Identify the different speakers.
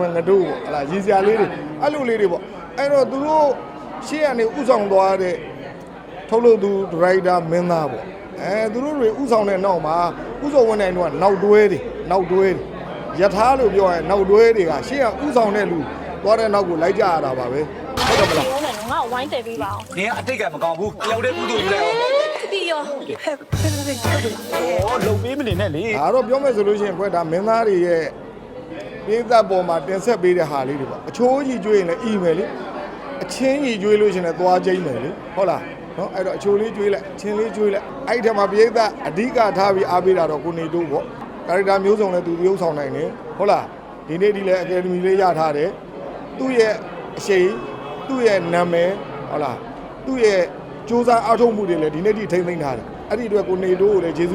Speaker 1: ငတို့ပေါ့ဟလာရည်စရာလေးတွေအဲ့လိုလေးတွေပေါ့အဲ့တော့သူတို့ရှေ့ကနေဥဆောင်သွားတဲ့ထုတ်လုပ်သူဒရိုက်တာမင်းသားပေါ့အဲသူတို့တွေဥဆောင်တဲ့နောက်မှာဥဆောင်ဝင်နိုင်တော့နောက်တွဲတွေနောက်တွဲတွေယထာလို့ပြောရင်နောက်တွဲတွေကရှေ့ကဥဆောင်တဲ့လူသွားတဲ့နောက်ကိုလိုက်ကြရတာပါပဲဟုတ်တယ်မလား
Speaker 2: ဘုံနဲ့ငါ့ကိုဝိုင်းတယ်ပေးပါအောင်
Speaker 3: နင်ကအတိတ်ကမကောင်းဘူးတယောက်တည်းကုသိုလ်ယူလိုက်အောင်
Speaker 2: ပြီးရော
Speaker 3: ဟောလုံပေးမနေနဲ့လေ
Speaker 1: ဒါတော့ပြောမယ်ဆိုလို့ရှိရင်ခွဲဒါမင်းသားတွေရဲ့ ပြင်းသက်ပေါ်မှာတင်ဆက်ပေးတဲ့ဟာလေးတွေပေါ့အချိုးကြီးကျွေးရင်လည်းအီမယ်လေအချင်းကြီးကျွေးလို့ရှိရင်လည်းသွားကျိမ့်မယ်လေဟုတ်လားနော်အဲ့တော့အချိုးလေးကျွေးလိုက်အချင်းလေးကျွေးလိုက်အဲ့ဒီထက်မှာပြိဿအဓိကထားပြီးအားပေးတာတော့ကိုနေတို့ပေါ့ကာရီတာမျိုးစုံလည်းသူရုပ်ဆောင်နိုင်တယ်ဟုတ်လားဒီနေ့ဒီလည်းအကယ်ဒမီလေးရထားတယ်သူ့ရဲ့အရှိန်သူ့ရဲ့နာမည်ဟုတ်လားသူ့ရဲ့စူးစမ်းအားထုတ်မှုတွေလည်းဒီနေ့ထိထိမ့်သိမ်းထားတယ်အဲ့ဒီအတွက်ကိုနေတို့ကိုလည်းကျေးဇူး